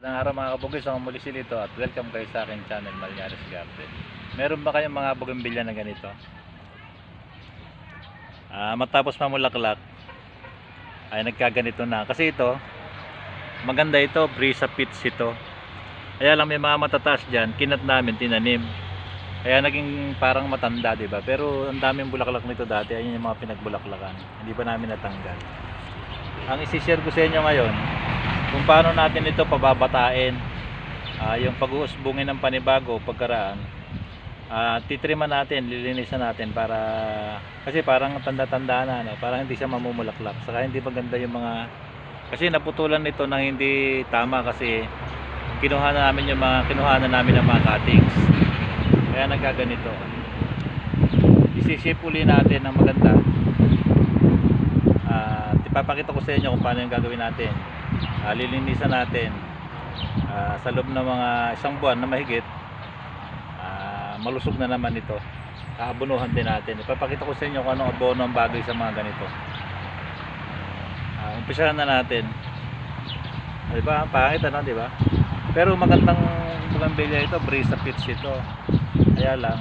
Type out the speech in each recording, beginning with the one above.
Magandang araw mga kabugis, ako muli si Lito at welcome kayo sa akin channel Malyares Garden. Meron ba kayong mga bougainvillea na ganito? Ah, matapos mamulaklak ay nagkaganito na. Kasi ito, maganda ito, brisa pits ito. Kaya lang may mga matataas dyan, kinat namin, tinanim. Kaya naging parang matanda, di ba? Pero ang daming bulaklak nito dati, ayun yung mga pinagbulaklakan. Hindi pa namin natanggal. Ang isi-share ko sa inyo ngayon, kung paano natin ito pababatain ah, yung pag-uusbungin ng panibago pagkaraan ah, titriman natin, lilinisan natin para kasi parang tanda-tanda na no? parang hindi siya mamumulaklak. Saka hindi maganda yung mga kasi naputulan nito ng hindi tama kasi kinuha na namin yung mga kinuha na namin ng mga cuttings. Kaya nagkaganito. Isi-shape uli natin ng maganda. At ipapakita ko sa inyo kung paano yung gagawin natin Ah, lilinisan natin. Ah, sa loob ng mga isang buwan na mahigit ah, malusog na naman ito. Kaabunuhan din natin. Ipapakita ko sa inyo kung anong abono ang bagay sa mga ganito. Ah, umpisahan na natin. Di ba? Ang pangit ano di ba? Pero magandang bougainvillea ito. Brisa pits ito. Kaya lang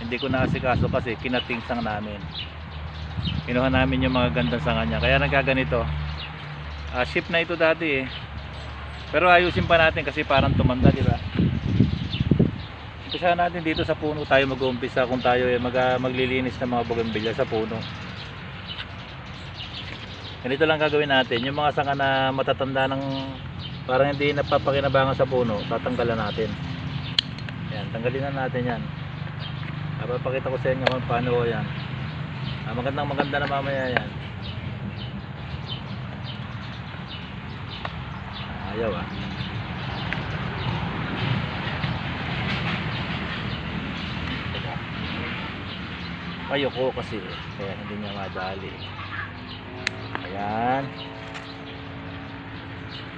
hindi ko naasikaso kasi kinatingsang namin. Kinuha namin yung mga gandang sanga niya kaya nagkaganito Ah, ship na ito dati eh. Pero ayusin pa natin kasi parang tumanda, di ba? Umpisa natin dito sa puno tayo mag-uumpisa kung tayo eh, mag, ah, maglilinis ng mga bougainvillea sa puno. Ganito lang gagawin natin. Yung mga sanga na matatanda ng parang hindi napapakinabangan sa puno, tatanggalan natin. Yan, tanggalin na natin yan. Papakita ko sa inyo kung paano yan. Ah, magandang maganda na mamaya yan. Ayaw ah. Teka. Ayoko kasi eh, kaya hindi niya madali. Ayan.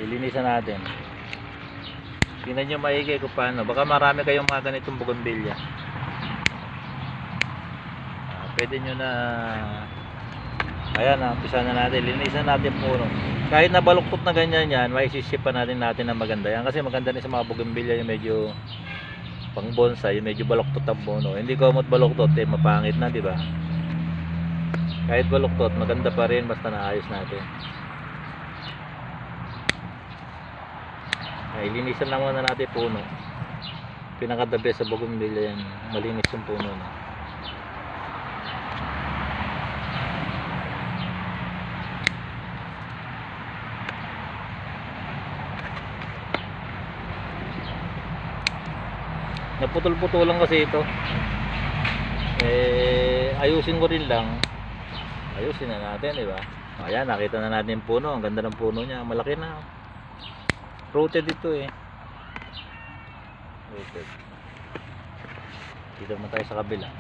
Lilinisan natin. Tingnan nyo maigi kung paano. Baka marami kayong mga ganitong bougainvillea. Ah, pwede nyo na Ayan, umpisa na natin. Linisan natin puno. Kahit na baluktot na ganyan yan, may isisipan natin natin na maganda yan. Kasi maganda rin sa mga bougainvillea yung medyo pang bonsai, yung medyo baluktot ang puno. Hindi ko amot baluktot, eh, mapangit na, di ba? Kahit baluktot, maganda pa rin, basta naayos natin. Ay, linisan lang muna natin puno. Pinaka the best sa bougainvillea yan. Malinis yung puno na. Naputol-putulan kasi ito. Eh ayusin ko rin lang. Ayusin na natin di ba? Ayan nakita na natin yung puno. Ang ganda ng puno niya. Malaki na. Rooted ito eh. Rooted. Dito naman tayo sa kabila.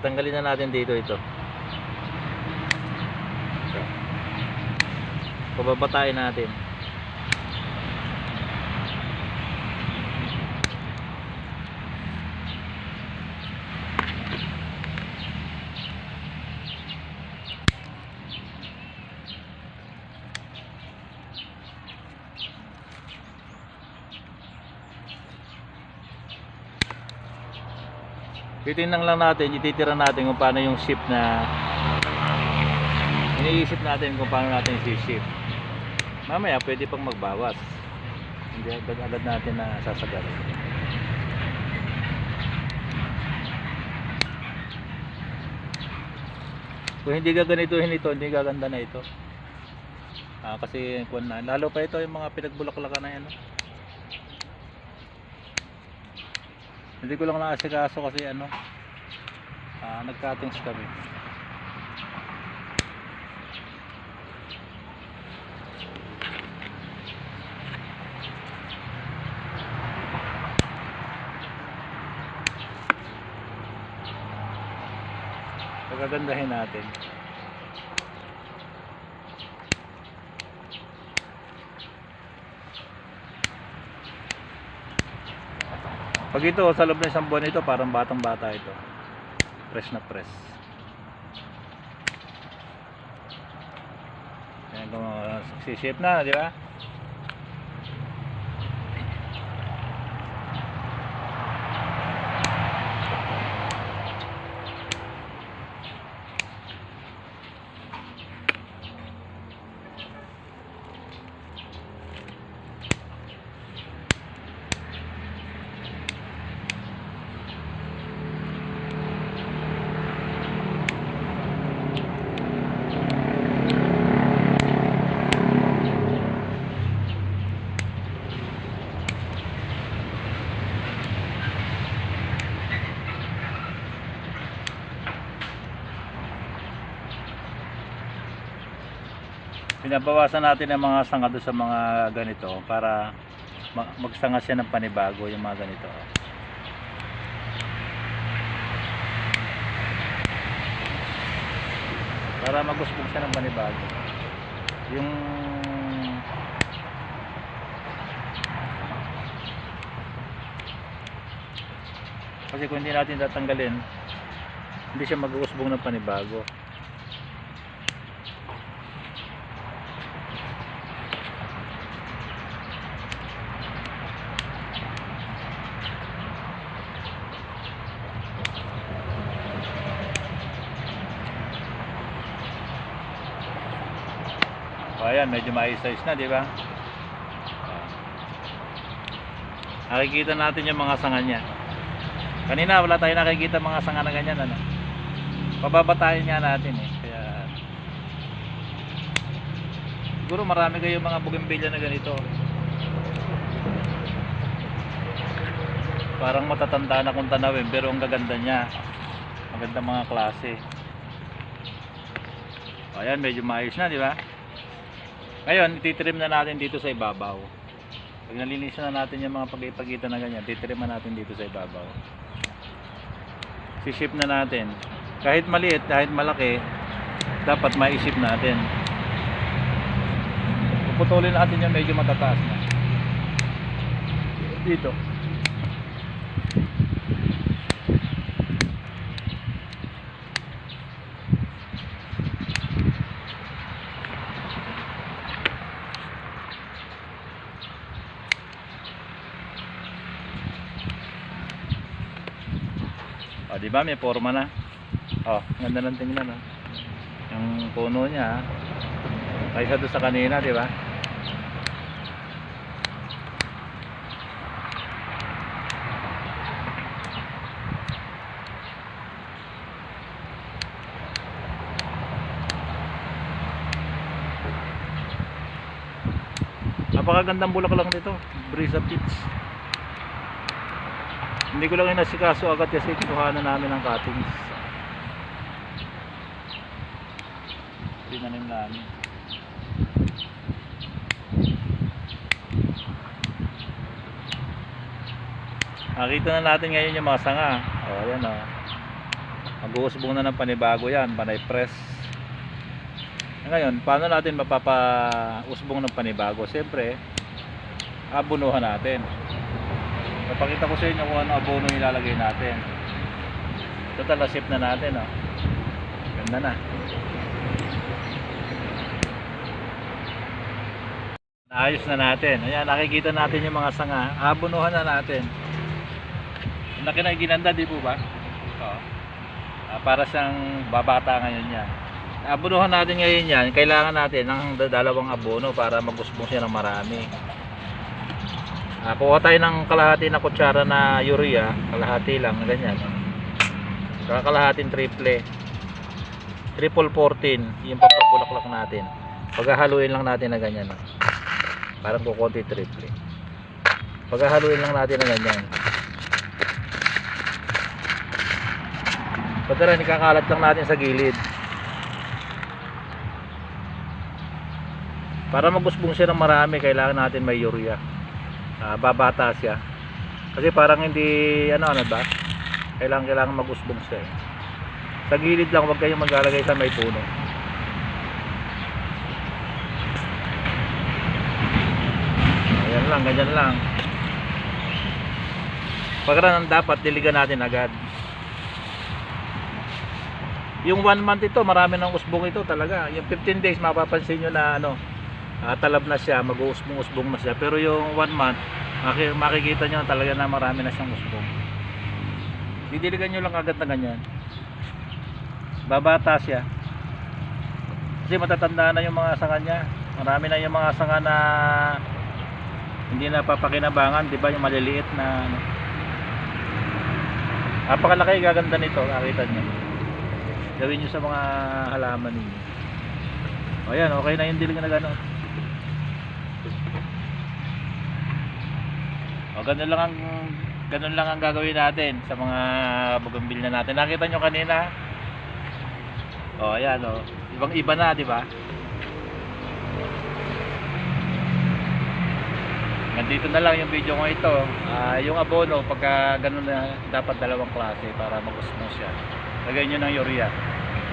Tatanggalin na natin dito ito. Pababatain natin titingnan lang natin, ititira natin kung paano yung ship na iniisip natin kung paano natin si-ship. Mamaya pwede pang magbawas. Hindi agad-agad natin na sasagarin. Kung hindi gaganituhin ito, hindi gaganda na ito. Ah, kasi kung na, lalo pa ito yung mga pinagbulaklakan na yan. no? Hindi ko lang naasikaso kasi ano, ah, nag-cuttings kami. Pagagandahin natin. Pag ito, sa loob ng isang buwan ito, parang batang bata ito. Fresh na fresh. Ayan uh, shape na, di ba? Pinabawasan natin ang mga sanga doon sa mga ganito para ma- magsanga siya ng panibago yung mga ganito. Para magusbog siya ng panibago. Yung Kasi kung hindi natin tatanggalin, hindi siya mag-uusbong ng panibago. O ayan, medyo maayos-ayos na, di ba? Nakikita natin yung mga sanga niya. Kanina wala tayo nakikita mga sanga na ganyan ano. Pababatayin nga natin eh. Kaya Siguro marami kayo mga bougainvillea na ganito. Parang matatanda na kung tanawin pero ang gaganda niya. Maganda mga klase. O, Ayan, medyo maayos na, di ba? Ngayon, ititrim na natin dito sa ibabaw. Pag nalinisan na natin yung mga pag-ipagitan na ganyan, titrim na natin dito sa ibabaw. Sisip na natin. Kahit maliit, kahit malaki dapat maisip natin. Puputulin natin yung medyo matataas na. Dito O, di ba may forma na? Oh, ganda ng tingnan, oh. Yung puno niya, ah. Kaysa doon sa kanina, di ba? Napakagandang bulaklak nito, Brisa Peach. Hindi ko lang inasikaso agad kasi kinuha na namin ang cuttings. Tinanim namin. Nakita na natin ngayon yung mga sanga. O, oh, ayan o. Oh. Mag-uusbong na ng panibago yan, panay press. Ngayon, paano natin mapapa-usbong ng panibago? Siyempre, abunuhan natin. Papakita ko sa inyo kung ano abono ilalagay natin. Total, nasip na natin, oh. Ganda na. Naayos na natin. Ayan, nakikita natin yung mga sanga. Abunuhan na natin. Ang laki na ginanda, di po ba? Oo. Ah, para siyang babata ngayon yan. Abunuhan natin ngayon yan. Kailangan natin ng dalawang abono para magusbong siya ng marami. Ah, kuha tayo ng kalahati na kutsara na urea, kalahati lang, ganyan. Saka kalahating triple. Triple 14, yung pampabulaklak natin. Paghahaluin lang natin na ganyan. ah. Parang kukunti triple. Paghahaluin lang natin na ganyan. Pagkara, nikakalat lang natin sa gilid. Para magusbong siya ng marami, kailangan natin may urea ah, babata siya. Kasi parang hindi ano ano ba? Kailangan kailangan magusbong siya eh. sa gilid lang huwag kayong maglalagay sa may puno. Ayan lang ganyan lang. Pagkaran dapat diligan natin agad. Yung one month ito marami ng usbong ito talaga. Yung 15 days mapapansin nyo na ano ah, talab na siya, mag-uusbong-usbong na siya. Pero yung one month, maki- makikita nyo talaga na marami na siyang usbong. Didiligan nyo lang agad na ganyan. Babata siya. Kasi matatanda na yung mga sanga niya. Marami na yung mga sanga na hindi na papakinabangan, di ba? Yung maliliit na ano. Napakalaki gaganda nito, nakita nyo. Gawin nyo sa mga halaman ninyo. O yan, okay na yung dilig na gano'n. O ganun lang ang ganun lang ang gagawin natin sa mga bugambil na natin. Nakita nyo kanina? O ayan o. Ibang iba na, di ba? Nandito na lang yung video ko ito. Uh, yung abono, pagka ganun na, dapat dalawang klase para mag-usmos siya. Lagay nyo ng urea.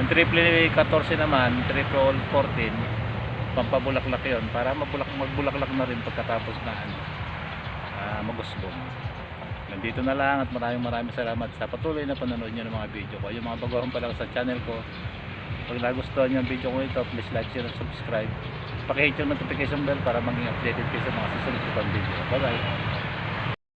Yung triple 14 naman, triple 14, pampabulaklak yun para mabulak, magbulaklak na rin pagkatapos na ano ah, mag-usbong. Nandito na lang at maraming maraming salamat sa patuloy na panonood nyo ng mga video ko. Yung mga baguhan pa lang sa channel ko, pag nagustuhan nyo ang video ko ito, please like, share, and subscribe. Pakihit yung notification bell para maging updated kayo sa mga susunod ko pang video. Bye bye!